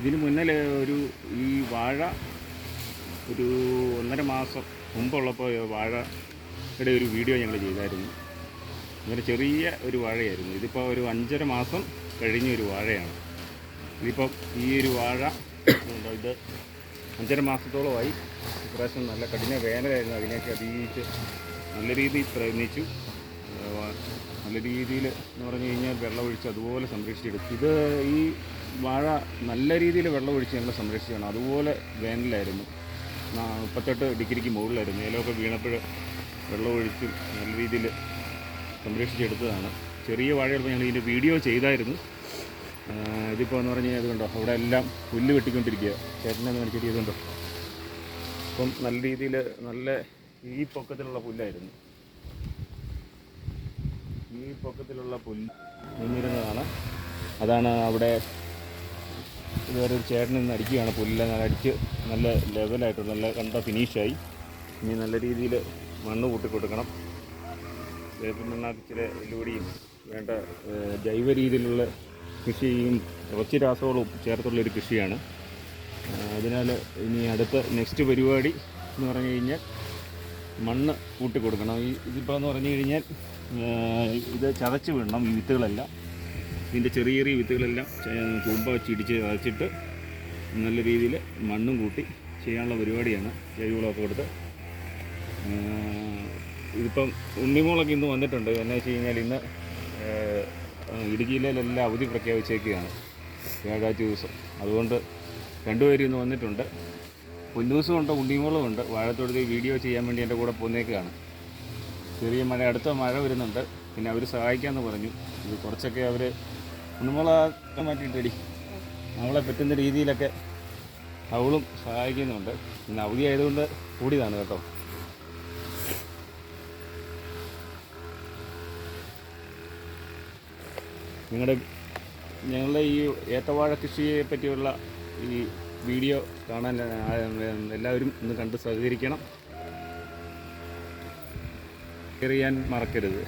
ഇതിന് മുന്നിൽ ഒരു ഈ വാഴ ഒരു ഒന്നര മാസം മുമ്പുള്ളപ്പോൾ വാഴയുടെ ഒരു വീഡിയോ ഞങ്ങൾ ചെയ്തായിരുന്നു. ഇങ്ങനെ ചെറിയ ഒരു വാഴയായിരുന്നു. ഇതിപ്പോൾ ഒരു അഞ്ചര മാസം കഴിഞ്ഞ ഒരു വാഴയാണ്. ഇതിപ്പം ഈ ഒരു വാഴ ഇത് അഞ്ചര മാസത്തോളമായി ഇപ്രാവശ്യം നല്ല കഠിന വേനലായിരുന്നു. അതിനെയൊക്കെ അതിജീവിച്ച് നല്ല രീതിയിൽ പ്രയത്നിച്ചു നല്ല രീതിയിൽ എന്ന് പറഞ്ഞു കഴിഞ്ഞാൽ വെള്ളമൊഴിച്ച് അതുപോലെ സംരക്ഷിച്ചെടുത്തു. ഇത് ഈ വാഴ നല്ല രീതിയിൽ വെള്ളമൊഴിച്ച് ഞങ്ങൾ സംരക്ഷിക്കണം അതുപോലെ വേനലായിരുന്നു. മുപ്പത്തെട്ട് ഡിഗ്രിക്ക് മുകളിലായിരുന്നു. ഏലമൊക്കെ വീണപ്പോൾ വെള്ളമൊഴിച്ച് നല്ല രീതിയിൽ സംരക്ഷിച്ചെടുത്തതാണ്. ചെറിയ വാഴയപ്പോൾ ഞങ്ങൾ ഇതിന്റെ വീഡിയോ ചെയ്തായിരുന്നു. ഇതിപ്പോൾ എന്ന് പറഞ്ഞു കഴിഞ്ഞാൽ അതുകൊണ്ടോ അവിടെ എല്ലാം പുല്ല് വെട്ടിക്കൊണ്ടിരിക്കുക ചേട്ടനെന്ന് കാണിച്ചിട്ട് ഇതുണ്ടോ? അപ്പം നല്ല രീതിയിൽ നല്ല ഈ പൊക്കത്തിലുള്ള പുല്ലായിരുന്നു. ഈ പൊക്കത്തിലുള്ള പുല്ല് നിന്നിരുന്നതാണ്. അതാണ് അവിടെ വേറെ ഒരു ചേട്ടൻ നിന്ന് അടിക്കുകയാണ്. പുല്ല് ഞാൻ അടിച്ച് നല്ല ലെവലായിട്ട് നല്ല കണ്ട ഫിനിഷായി ഇനി നല്ല രീതിയിൽ മണ്ണ് കൂട്ടി കൊടുക്കണം. വേപ്പ് മണ്ണാക്ക് ചില എല്ലുപൊടിയും വേണ്ട ജൈവ രീതിയിലുള്ള കൃഷിയും കുറച്ച് രാസവളവും ചേർത്തുള്ളൊരു കൃഷിയാണ്. അതിനാൽ ഇനി അടുത്ത നെക്സ്റ്റ് പരിപാടി എന്ന് പറഞ്ഞു കഴിഞ്ഞാൽ മണ്ണ് കൂട്ടി കൊടുക്കണം. ഈ ഇതിപ്പോൾ എന്ന് പറഞ്ഞു കഴിഞ്ഞാൽ ഇത് ചതച്ച് വിടണം ഈ വിത്തുകളെല്ലാം. ഇതിന്റെ ചെറിയ ചെറിയ വിത്തുകളെല്ലാം ചൂമ്പ വെച്ച് ഇടിച്ച് നല്ല രീതിയിൽ മണ്ണും കൂട്ടി ചെയ്യാനുള്ള പരിപാടിയാണ് ജൈവവളമൊക്കെ കൊടുത്ത്. ഇതിപ്പം ഉണ്ണിമോളൊക്കെ ഇന്ന് വന്നിട്ടുണ്ട്. എന്നു വെച്ച് കഴിഞ്ഞാൽ ഇന്ന് ഇടുക്കി ജില്ലയിലെല്ലാം അവധി പ്രഖ്യാപിച്ചേക്കുകയാണ് വ്യാഴാഴ്ച ദിവസം. അതുകൊണ്ട് രണ്ടുപേരും ഇന്ന് വന്നിട്ടുണ്ട്. പുല്ലൂസും ഉണ്ട് ഉണ്ണിമോളും ഉണ്ട്. വാഴത്തൊടുത്ത് വീഡിയോ ചെയ്യാൻ വേണ്ടി എന്റെ കൂടെ പോന്നേക്കാണ് ചെറിയ മഴ അടുത്ത മഴ വരുന്നുണ്ട്. പിന്നെ അവർ സഹായിക്കാമെന്ന് പറഞ്ഞു. ഇത് കുറച്ചൊക്കെ അവർ ഉണ്ണിമോളെ മാറ്റിയിട്ടടി നമ്മളെ പറ്റുന്ന രീതിയിലൊക്കെ അവളും സഹായിക്കുന്നുണ്ട്. പിന്നെ അവധി ആയതുകൊണ്ട് കൂടിയതാണ് കേട്ടോ. നിങ്ങളുടെ ഞങ്ങളുടെ ഈ ഏത്തവാഴ കൃഷിയെ പറ്റിയുള്ള ഈ വീഡിയോ കാണാൻ എല്ലാവരും ഒന്ന് കണ്ട് സഹകരിക്കണം. ചെയ്യാൻ മറക്കരുത്.